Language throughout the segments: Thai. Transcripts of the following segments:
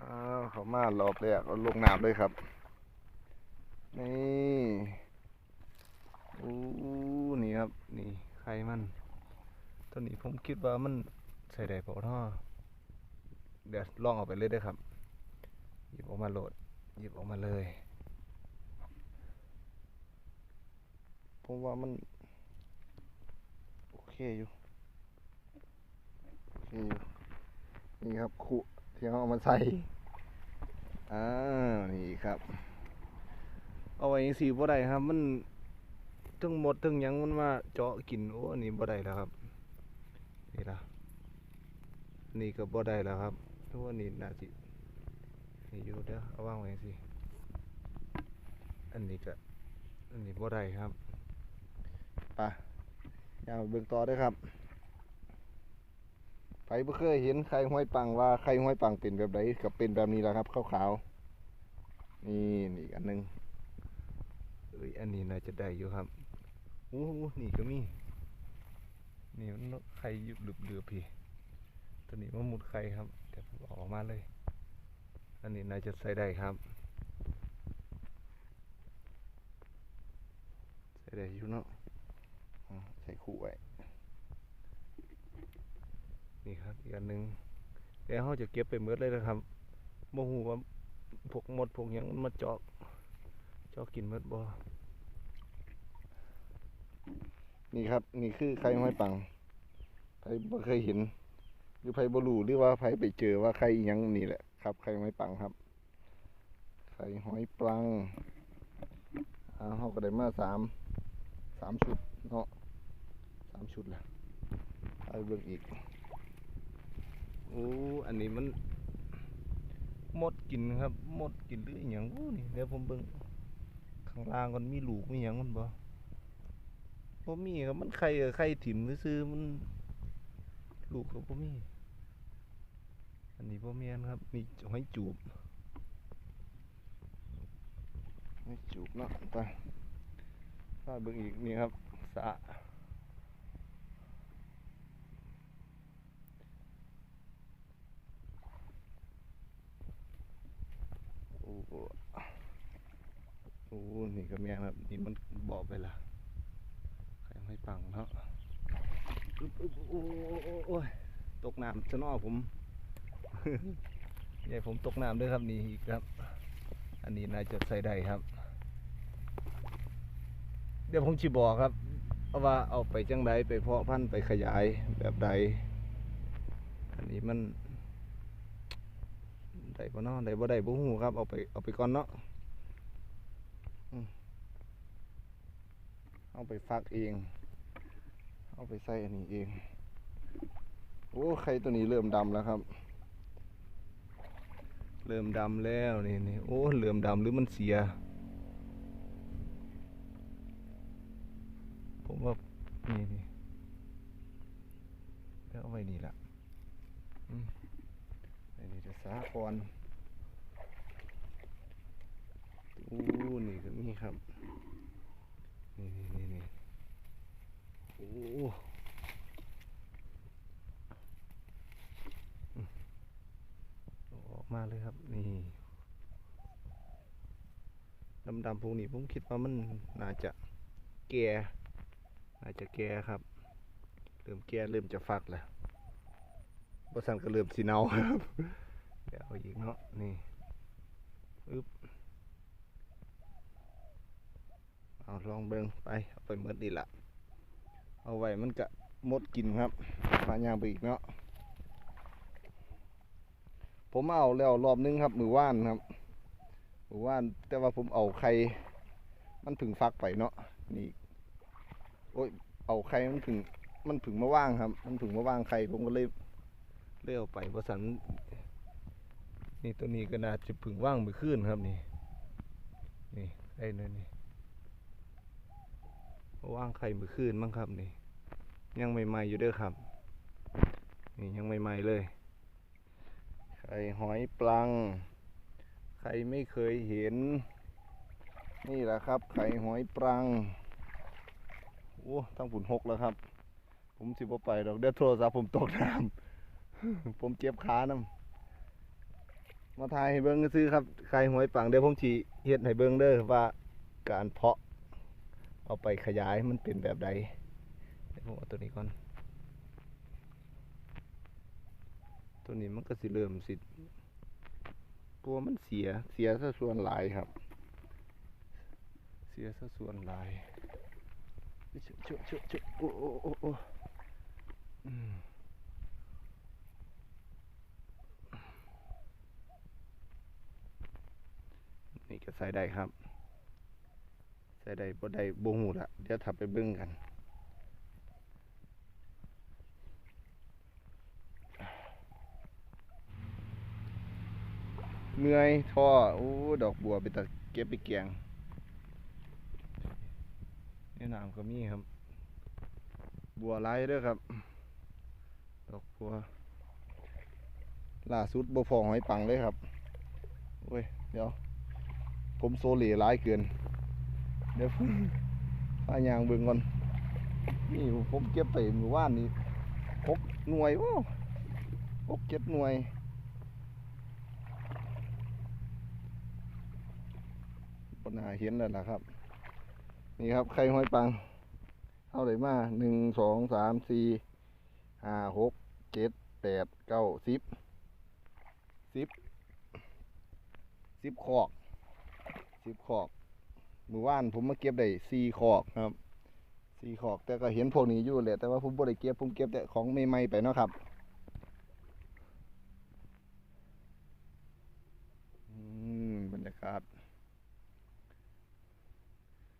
อ้าวเขามารอบแรกลงน้ำเลยครับ นี่อู้นี่ครับ นี่ไข่มันตัวนี้ผมคิดว่ามันใส่ได้เปล่าเนาะเดี๋ยวลองเอาไปเลยเด้ครับ หยิบออกมาโหลด หยิบออกมาเลย ผมว่ามัน โอเคอยู่ โอเคอยู่ นี่ครับขุ ที่เขาเอามาใส่อ้านี่ครับ เอาไว้ยังสีบ่ได้ครับ มันทึงหมดทึงยังมันมาเจาะกินโอ้อันนี้บ่ได้แล้วครับ นี่ละนี่ก็บ่ได้แล้วครับทุกวันนี้น่าสินี่อยู่เด้อเอาวางไว้สิอันนี้ก็อันนี้บ่ได้ครับไปยาวเบิ่งต่อด้อครับ ใครบ่เคยเห็นไข่ห้อยปังว่าไข่ห้อยปังเป็นแบบไหนกับเป็นแบบนี้แหละครับขาวๆนี่นี่อีกอันหนึงเอ้ยอันนี้น่าจะได้อยู่ครับโอ้โหนี่ก็มีนี่มันไข่ยุบหลืบเหลือพี่ตัวนี้มันมุดไข่ครับเดี๋ยวผมออกมาเลย อันนี้น่าจะใส่ได้ครับใส่ได้อยู่เนาะใส่คู่ไว้ นี่ครับอีกอันหนึ่งเดี๋ยวเขาจะเก็บไปเมืดเลยนะครับโมหูว่าพวกหมดพวกยังมันมาเจาะเจาะกินเมืดบ่นี่ครับ นี่คือไข่ห้อยปังใครบ่เคยเห็น หรือใครบ่รู้หรือว่าใครไปเจอว่าไข่ยังนี่แหละครับไข่ห้อยปังครับไข่ห้อยปังอ่าเขาก็ได้มาสามสามชุดเนาะสามชุดแหละไปเบิ่งอีก โอ้อันนี้มันหมดกินครับหมดกินหรืออย่างโอ้นี่เดี๋ยวผมเบิ่งข้างล่างมันมีลูกมีหยังมันบ่บ่มีครับมันไข่กับไข่ถิ่มซื่อมันลูกก็บ่มี อันนี้บ่แม่นครับนี่หอยจูบหอยจูบเนาะไปถ้าเบิ่งอีกนี่ครับสะ โอ้โหโอ้นี่ก็แม่นครับนี่มันบอกไปละใครไม่ปังเนาะโอ้ยตกน้ำจะนอผมใหญ่ผมตกน้ำด้วยครับนี่อีกครับ อันนี้น่าจะใส่ได้ครับ เดี๋ยวผมจะบอกครับว่าเอาไปจังใดไปเพาะพันธุ์ไปขยายแบบใด อันนี้มัน ได้บ่เนาะได้บ่ได้บ่ฮู้ครับเอาไปเอาไปก่อนเนาะเอาไปฟักเอง เอาไปใส่อันนี้เอง โอ้ไข่ตัวนี้เริ่มดำแล้วครับ เริ่มดำแล้วนี่นี่โอ้เริ่มดำหรือมันเสีย ผมว่านี่นี่แล้วเอาไว้นี่ละอืมไอ้นี่จะ สาคอนอู้นี่ก็มีครับ นี่นี่นี่นี่โอ้อืมเอาออกมาเลยครับ นี่ดำๆพวกนี้ผมคิดว่ามันน่าจะแก่น่าจะแก่ครับ เริ่มแก่เริ่มจะฟักแล้วบสันก็เริ่มสีเนาครับ เดี๋ยวอาอีกเนาะนี่อึ๊บเอาลองเบิ่งไปเอาไปเมื่อดีละเอาไว้มันก็หมดกินครับมาย่างไปอีกเนาะผมเอาแล้วรอบนึงครับ มือว่านครับ มือว่านแต่ว่าผมเอาไข่มันผึ่งฟักไปเนาะนี่โอ้ยเอาไข่มันผึ่งมันผึ่งมาว่างครับ มันผึ่งมาว่างไข่ผมก็เลยเลี้ยวไปบสัน นี่ตัวนี้ก็น่าจะผึ่งว่างไปขึ้นครับนี่ นี่ไข่นั่นนี่ว่างไข่มือขึ้นมั้งครับนี่ ยังใหม่ๆอยู่เด้อครับ นี่ยังใหม่ๆเลย ไข่หอยปลัง ใครไม่เคยเห็น นี่แหละครับ ไข่หอยปลังโอ้ทั้งผุนหกแล้วครับ ผมสิบ่ไปดอกเดี๋ยวโทรศัพท์ผมตกน้ำผมเจ็บขาน้ำ มาทายให้เบิ้งซื้อครับไข่หอยปังเดี๋ยวผมฉีเฮ็ดให้เบิ้งเด้อว่าการเพาะ เอาไปขยายมันเป็นแบบใดเดี๋ยวผมเอาตัวนี้ก่อน ตัวนี้มันก็สิเริ่มสิตัวมันเสียเสียซะส่วนหลายครับ เสียซะส่วนหลายชอะเชอะเชอะโอ้โอ้โอ้โอ้อืมนี่ ก็ใส่ได้ครับ ใส่ได้บ่ได้บ่หูละเดี๋ยวถับไปเบิ่งกันเมื่อยท่อโอ้ดอกบัวไปตัดเก็บไปเกียงนี่น้ำก็มีครับ บัวไหลายด้อครับ ดอกบัวล่าสุดบ่พอหอยปังเลยครับ โอ้ย เดี๋ยว ผมโซเล่ร้ายเกิน เดี๋ยวผมพายางเบิ่งก่อน นี่ผมเก็บไปเมื่อวานนี้หกหน่วยโอ้หกเจ็ดหน่วยปนาเห็นแล้วล่ะครับ นี่ครับไข่ห้อยปังเท่าไหร่มาหนึ่งสองสามสี่ห้าหกเจ็ดแปดเก้าสิบสิบสิบขอก สิบขอกมือว่านผมมาเก็บได้สี่ขอกครับสี่ขอกแต่ก็เห็นพวกนี้อยู่แหละแต่ว่าผมบ่ได้เก็บผมเก็บแต่ของใหม่ๆไปเนาะครับอืมบรรยากาศ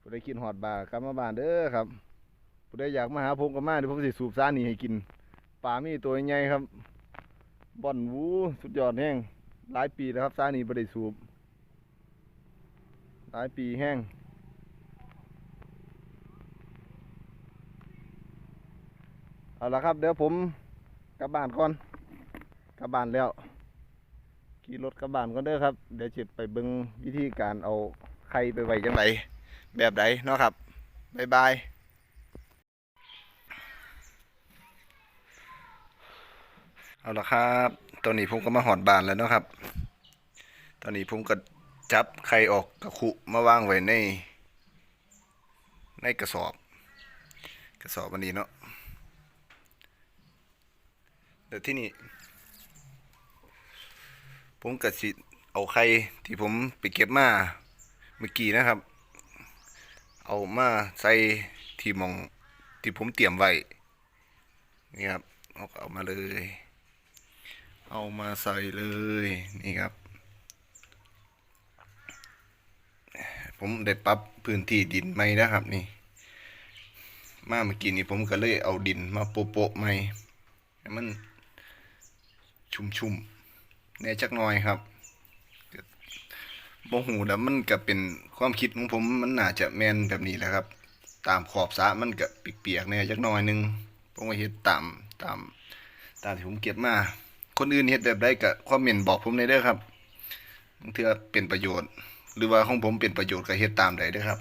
ผู้ใดกินหอดบาร์กลับมาบ้านเด้อครับผู้ใดอยากมาหาผมก็มาเดี๋ยวผมสิสูบซ่านี่ให้กินปลามีตัวใหญ่ครับบ่อนวูสุดยอดแห้งหลายปีแล้วครับซ่านี่บ่ได้สูบ หลายปีแห้งเอาละครับเดี๋ยวผมกลับบ้านก่อนกลับบ้านแล้วขี่รถกลับบ้านก่อนเด้อครับ เดี๋ยวจะไปเบิ่งวิธีการเอาไข่ไปไว้จังไดแบบใดเนาะครับบ๊ายบายเอาละครับ ตอนนี้ผมก็มาหอดบานแล้วเนาะครับ ตอนนี้ผมก็ จับไข่ออกกระคุมาวางไว้ใน ในกระสอบ กระสอบอันนี้เนาะเดี๋ยวที่นี่ผมก็สิเอาไข่ที่ผมไปเก็บมาเมื่อกี้นะครับ เอามาใส่ที่มองที่ผมเตรียมไว้นี่ครับเอาเอามาเลย เอามาใส่เลยนี่ครับ ผมได้ปรับพื้นที่ดินใหม่นะครับ นี่ มาเมื่อกี้นี้ผมก็เลยเอาดินมาโปะใหม่ให้มันชุ่มๆแน่จักหน่อยครับบ่หูแล้วมันก็เป็นความคิดของผมมันน่าจะแม่นแบบนี้แหละครับ ตามขอบสะมันก็เปียกๆแน่จักหน่อยหนึงผมก็เฮ็ดตามตามตามที่ผมเก็บมา คนอื่นเฮ็ดแบบใดก็คอมเมนต์บอกผมได้เด้อครับบางเทื่อเป็นประโยชน์ หรือว่าของผมเป็นประโยชน์ก็เฮ็ดตามได้เด้อครับ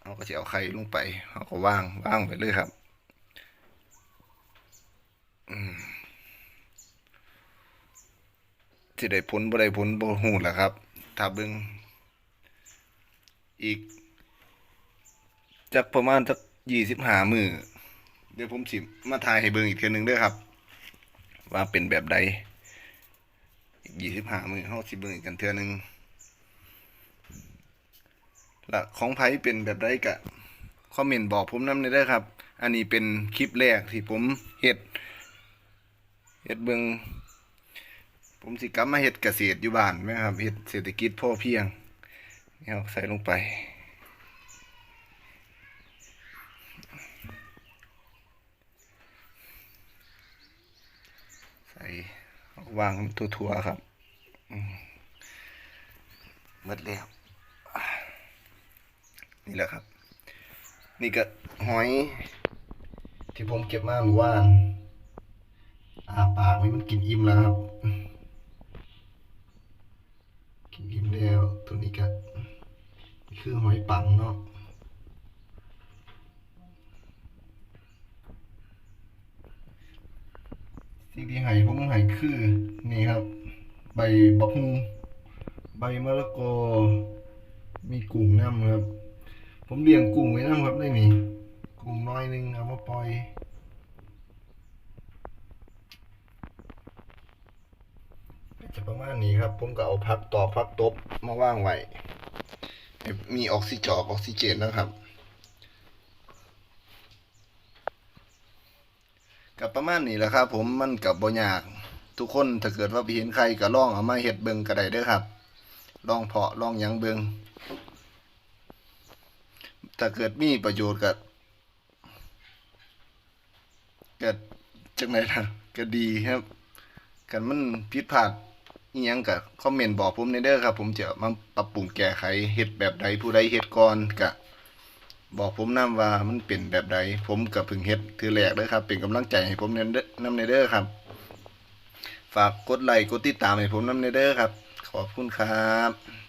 เอาก็สิเอาไข่ลงไปเอาก็ว่างว่างไปเลยครับอืมสิได้ผลบ่ได้ผลบ่ฮู้ล่ะครับ ถ้าเบิ่งอีกจักประมาณสัก25มื้อเดี๋ยวผมสิมาถ่ายให้เบิ่งอีกเทื่อนึงด้อครับ ว่าเป็นแบบใดอีก25มื้อเฮาสิเบิ่งอีกกันเทื่อนึง ละของไผเป็นแบบใดก็คอมเมนต์บอกผมนำได้เด้ครับ อันนี้เป็นคลิปแรกที่ผมเฮ็ดเฮ็ดเบิ่งผมสิกลับมาเฮ็ดเกษตรอยู่บ้านไหมครับเฮ็ดเศรษฐกิจพ่อเพียงนี่เอาใส่ลงไปใส่วางทั่วๆครับอืมหมดแล้ว นี่แหละครับ นี่ก็หอย ที่ผมเก็บมาเมื่อวานอาปากไว้มันกินอิ่มแล้วครับ กินอิ่มแล้วตัวนี้ก็คือหอยปังเนาะสิ่งที่ให้ผมให้คือนี่ครับ ใบบักฮุงใบมะละกอมีกุ้งน้ำครับ ผมเลี้ยงกุ้งไว้น้ำครับได้นี่กุ้งน้อยหนึงเอามาปล่อยจะประมาณนี้ครับ ผมก็เอาพักต่อพักตบมาว่างไว้มีออกซิจอกออกซิเจนนะครับกับประมาณนี้แหละครับ ผมมันกับบ่ยากทุกคนถ้าเกิดว่าไปเห็นใครก็ลองเอามาเฮ็ดเบิงก็ได้เด้อครับ ลองเพาะลองยังเบิง ถ้าเกิดมีประโยชน์ก็ก็จังไดล่ะก็ดีครับกันมันผิดพลาดอีหยังก็คอมเมนต์บอกผมในเด้อครับ ผมจะมาปรับปรุงแก้ไขเฮ็ดแบบใดผู้ใดเฮ็ดก่อนก็บอกผมนํว่ามันเป็นแบบใดผมก็เพิ่งเฮ็ดถือแรกเด้อครับ เป็นกำลังใจให้ผมนำเด้อนำในเด้อครับ ฝากกดไลค์กดติดตามให้ผมนำในเด้อครับ ขอบคุณครับ